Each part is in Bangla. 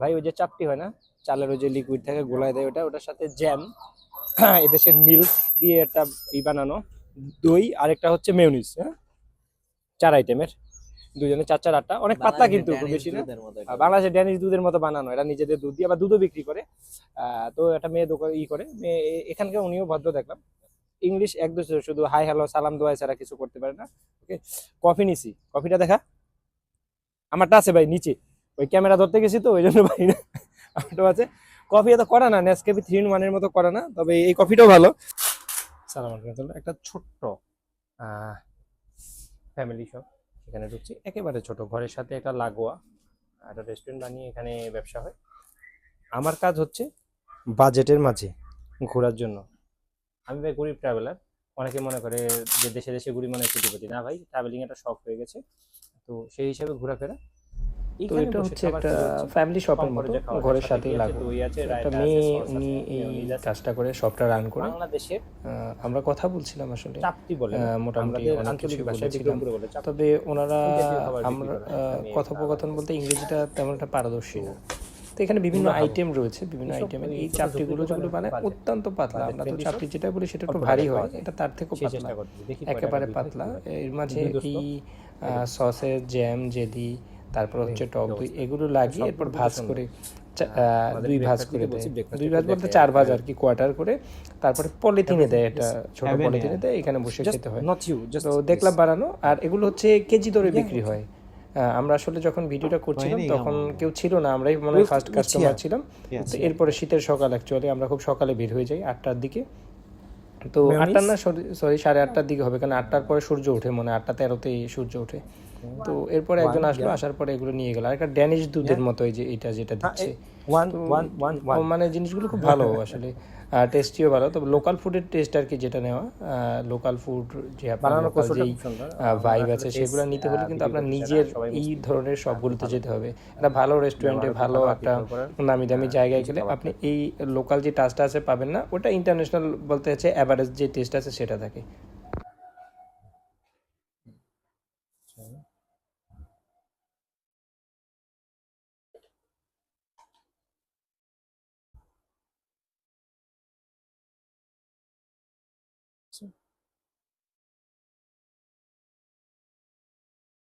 ভাই ওই যে চাপটি হয় না? চালের ওই যে লিকুইড থাকে গোলায় দেয় ওটা ওটার সাথে জ্যাম এদেশের মিল্ক দিয়ে একটা ই বানানো। দই আরেকটা হচ্ছে মেয়নিজ হ্যাঁ? চার আইটেমের দুজনে চার চার আটটা। অনেক পাতলা কিন্তু বেশি না। বাংলাদেশের ড্যানিশ দুধের মতো বানানো এরা নিজেদের দুধ দিয়ে আবার দুধও বিক্রি করে। আহ, তো একটা মেয়ে দোকান ই করে। মেয়ে এখানকার উনিও ভদ্র দেখলাম। ইংলিশ এক দুশো শুধু হাই হ্যালো সালাম দোয়া ছাড়া কিছু করতে পারে না। ওকে কফি নিছি। কফিটা দেখা। আমারটা আছে ভাই নিচে। ওই ক্যামেরা ধরতে গেছি তো, ওই জন্য ভাই না। আমারটাও আছে। কফি এত করা না নেসকেপি থ্রি ইন ওয়ানের মতো করা না, তবে এই কফিটাও ভালো। সালাম আলাইকুম একটা ছোট্ট ফ্যামিলি শপ এখানে ঢুকছি। একেবারে ছোট, ঘরের সাথে একটা লাগোয়া, একটা রেস্টুরেন্ট বানিয়ে এখানে ব্যবসা হয়। আমার কাজ হচ্ছে বাজেটের মাঝে ঘোরার জন্য। আমি ভাই গরিব ট্রাভেলার অনেকে মনে করে যে দেশে দেশে ঘুরি মানে ছুটিপতি না ভাই ট্রাভেলিং একটা শখ হয়ে গেছে। তো সেই হিসাবে ঘোরাফেরা তো এটা হচ্ছে একটা ফ্যামিলি শপের মতো। ঘরের সাথেই লাগবে একটা মেয়ে উনি এই কাজটা করে শপটা রান করে। আমরা কথা বলছিলাম আসলে। মোটামুটি অনেক কিছু বলেছিলাম। তবে ওনারা আমরা কথোপকথন বলতে ইংরেজিটা তেমন একটা পারদর্শী না। তো এখানে বিভিন্ন আইটেম রয়েছে বিভিন্ন আইটেমের এই চাপটিগুলো যেগুলো বানায় অত্যন্ত পাতলা। আমরা তো চাপটি যেটা বলি সেটা একটু ভারী হয় এটা তার থেকেও পাতলা। একেবারে পাতলা। এর মাঝে। এই সসের জ্যাম জেলি তারপর হচ্ছে টক দই এগুলো লাগিয়ে এরপর ভাজ করে হ্যাঁ, দুই ভাজ করে দেয়। দুই ভাজ বলতে চার ভাজ আর আর কি কোয়ার্টার করে। তারপরে পলিথিনে দেয় এটা ছোট পলিথিনে দেয় এখানে বসে খেতে হয়। তো দেখলাম বানানো আর এগুলো হচ্ছে কেজি দরে বিক্রি হয়। আমরা আসলে যখন ভিডিওটা করছিলাম তখন কেউ ছিল না আমরাই মনে হয় ফার্স্ট কাস্টমার ছিলাম। তো এরপরে শীতের সকাল অ্যাকচুয়ালি আমরা খুব সকালে বের হয়ে যাই আটটার দিকে। তো Mayonnaise? আটটা না সরি সাড়ে আটটার দিকে হবে কারণ আটটার পরে সূর্য ওঠে মনে হয় আটটা তেরোতেই সূর্য ওঠে। তো এরপরে একজন আসলো আসার পরে এগুলো নিয়ে গেল। আর একটা ড্যানিশ দুধের মতো এই যে এটা যেটা হ্যাঁ, দিচ্ছে. মানে জিনিসগুলো খুব ভালো আসলে। টেস্টিও ভালো। তবে লোকাল ফুডের টেস্ট আর কি যেটা নেওয়া লোকাল ফুড যে আপনার লোকাল যেই ভাইব আছে সেগুলো নিতে হলে কিন্তু আপনার নিজের এই ধরনের সবগুলোতে যেতে হবে। একটা ভালো রেস্টুরেন্টে ভালো একটা নামি দামি জায়গায় গেলে আপনি এই লোকাল যে টাচটা আছে পাবেন না ওটা ইন্টারন্যাশনাল বলতে হচ্ছে অ্যাভারেজ যে টেস্ট আছে সেটা থাকে।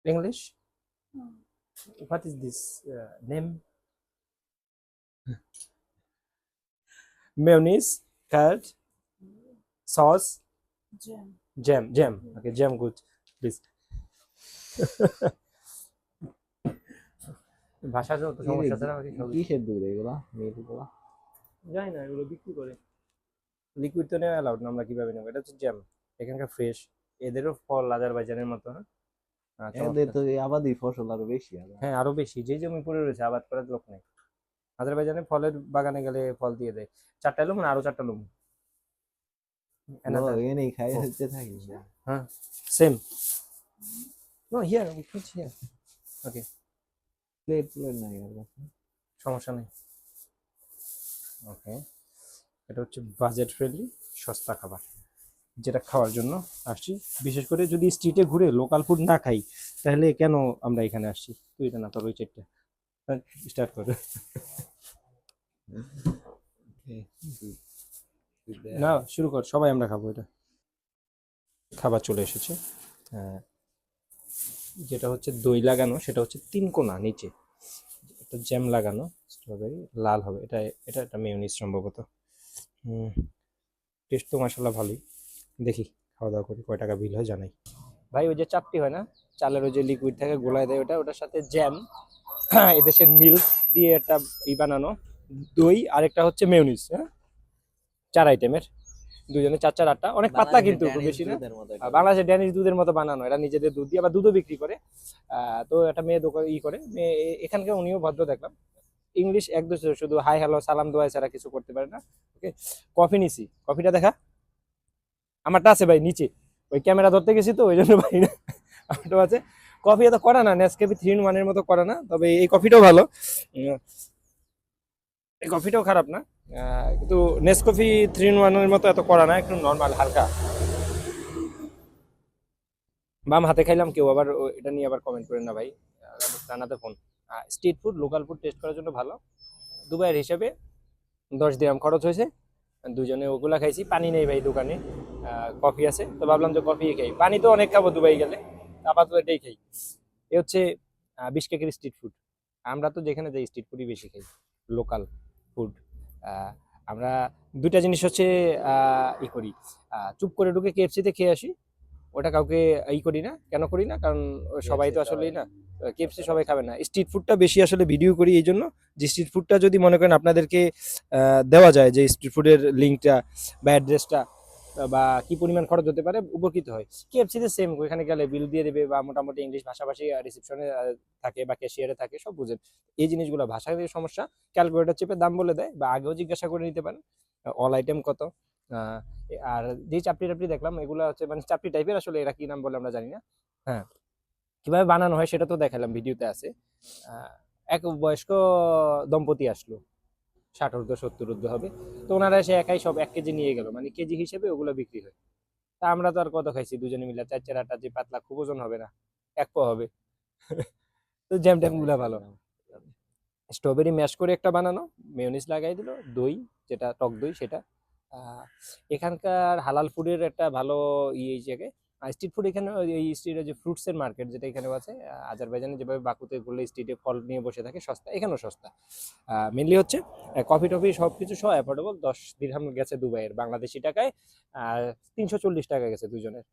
English? What is this uh, name? Mayonnaise, curd, sauce, Jam. jam, jam. Okay, jam good, please. ভাষার যত সমস্যা ছাড়া বাকি সবই কিসের দুধ এগুলা মিল্কগুলা জানি না এগুলো বিক্রি করে লিকুইড তো নেওয়া অ্যালাউড না আমরা কীভাবে নেব? এটা হচ্ছে জ্যাম এখানকার ফ্রেশ এদেরও ফল আজারবাইজানের মতো হ্যাঁ? আহ, এদের তো আবাদি ফসল আরও বেশি হ্যাঁ আরও বেশি। যে জমি পড়ে রয়েছে আবাদ করার লোক নেই। আজারবাইজানে ফলের বাগানে গেলে ফল দিয়ে দেয়। চারটা লুম আরও চারটা লুম? ও, এখানেই খাই হচ্ছে থাকি হ্যাঁ same no here we put here okay plate plate নাই সমস্যা নেই। ওকে এটা হচ্ছে বাজেট ফ্রেন্ডলি সস্তা খাবার, যেটা খাওয়ার জন্য আসছি। বিশেষ করে যদি স্ট্রিটে ঘুরে লোকাল ফুড না খাই, তাহলে কেন আমরা এখানে আসছি? তুই এটা না, তোর ওই চেটটা স্টার্ট করে। না, শুরু কর, সবাই আমরা খাব এটা। খাবার চলে এসেছে। হ্যাঁ যেটা হচ্ছে দই লাগানো, সেটা হচ্ছে তিন কোনা নিচে। একটা জ্যাম লাগানো স্ট্রবেরি লাল হবে। এটা এটা একটা মেয়নিজ সম্ভবত। টেস্ট তো মাসাল্লাহ ভালোই। দেখি খাওয়া দাওয়া করি কয় টাকা বিল হয় জানাই। ভাই ওই যে চাপটি হয় না? চালের ওই যে লিকুইড থাকে গোলায় দেয় ওটা ওটার সাথে জ্যাম এদেশের মিল্ক দিয়ে একটা ই বানানো দই আরেকটা হচ্ছে মেয়নিজ হ্যাঁ? চার আইটেমের দুজনে চার চার আটটা। অনেক পাতলা কিন্তু বেশি না। আহ, বাংলাদেশের ড্যানিশ দুধের মতো বানানো এরা নিজেদের দুধ দিয়ে আবার দুধও বিক্রি করে। আহ, তো একটা মেয়ে দোকান ই করে মেয়ে এখানকার উনিও ভদ্র দেখলাম। ইংলিশ এক দুশো শুধু হাই হ্যালো সালাম, দোয়া ছাড়া কিছু করতে পারে না। ওকে কফি নিছি। কফিটা দেখা। আমারটা আছে ভাই, নিচে। ওই ক্যামেরা ধরতে গেছি তো, ওই জন্য ভাই না। আমারটাও আছে। কফি এত করা না নেসকেপি থ্রি ইন ওয়ানের মতো করা না, তবে এই কফিটাও ভালো। এই কফিটাও খারাপ না। কিন্তু নেসকফি থ্রি ইন ওয়ানের মতো এত করা না, একটু নর্মাল হালকা। বাম হাতে খাইলাম কেউ, আবার এটা নিয়ে আবার কমেন্ট করেন না ভাই। রানাতে phone street food local food taste করার জন্য ভালো। দুবাইয়ের হিসাবে দশ দিরাম খরচ হয়েছে। দুজনে ওগুলা খাইছি। পানি নেই ভাই দোকানে। কফি আছে। তো ভাবলাম যে কফি খাই। পানি তো অনেক খাব দুবাই গেলে। আপাতত এটাই খাই। এ হচ্ছে বিশকেকের স্ট্রিট ফুড আমরা তো যেখানে যাই স্ট্রিট ফুডই বেশি খাই। লোকাল ফুড আমরা দুইটা জিনিস হচ্ছে ই করি। চুপ করে ঢুকে কেএফসিতে খেয়ে আসি। ওটা কাউকে ই করি না কেন করি না? কারণ সবাই তো আসলেই না কেএফসি সবাই খাবে না। স্ট্রিট ফুডটা বেশি আসলে ভিডিও করি এই জন্য যে স্ট্রিট ফুডটা যদি মনে করেন আপনাদেরকে দেওয়া যায় যে স্ট্রিট ফুডের লিঙ্কটা বা অ্যাড্রেসটা বা কি পরিমাণ খরচ হতে পারে উপকৃত হয়। কেএফসিতে সেম ওইখানে গেলে বিল দিয়ে দেবে বা মোটামুটি ইংলিশ ভাষাভাষী রিসেপশনে থাকে বা ক্যাশিয়ারে থাকে সব বুঝেন। এই জিনিসগুলো ভাষার সমস্যা ক্যালকুলেটর চেপে দাম বলে দেয় বা আগেও জিজ্ঞাসা করে নিতে পারেন অল আইটেম কত আর যে চাপড়ি টাপড়ি দেখলাম এগুলো হচ্ছে মানে চাপড়ি টাইপের আসলে এরা কি নাম বলে আমরা জানি না। হ্যাঁ কীভাবে বানানো হয় সেটা তো দেখালাম ভিডিওতে আছে। এক বয়স্ক দম্পতি আসলো ষাট ঊর্ধ্ব সত্তর ঊর্ধ্ব হবে। তো ওনারা এসে একাই সব এক কেজি নিয়ে গেল মানে কেজি হিসেবে ওগুলো বিক্রি হয়। তা আমরা তো আর কত খাইছি দুজনে মিলে চার চার আটটা যে পাতলা খুব ওজন হবে না এক পা হবে। তো জ্যাম ট্যামগুলা ভালো। স্ট্রবেরি ম্যাশ করে একটা বানানো মেয়োনিজ লাগাই দিল দই যেটা টক দই সেটা। এখানকার হালাল ফুডের একটা ভালো ইয়ে জায়গায়। স্ট্রিট ফুড এখানে এই স্ট্রিটে যে ফ্রুটসের মার্কেট যেটা এখানে আছে আজারবাইজানে যেভাবে বাকুতে ঘুরলে স্ট্রিটে ফল নিয়ে বসে থাকে, সস্তা, এখানেও সস্তা। মেনলি হচ্ছে কফি টফি সব কিছু সব অ্যাফোর্ডেবল দশ দিরহাম গেছে দুবাইয়ের, বাংলাদেশি টাকায় আর তিনশো চল্লিশ টাকা গেছে দুজনের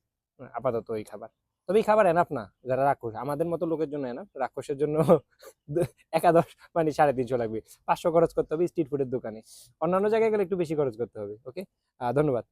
আপাতত ওই খাবার। তবে এই খাবার এনাফ না, যারা রাক্ষস। আমাদের মতো লোকের জন্য এনাফ রাক্ষসের জন্য একাদশ মানে সাড়ে তিনশো লাগবে। পাঁচশো খরচ করতে হবে স্ট্রিট ফুডের দোকানে। অন্যান্য জায়গায় গেলে একটু বেশি খরচ করতে হবে ওকে ধন্যবাদ।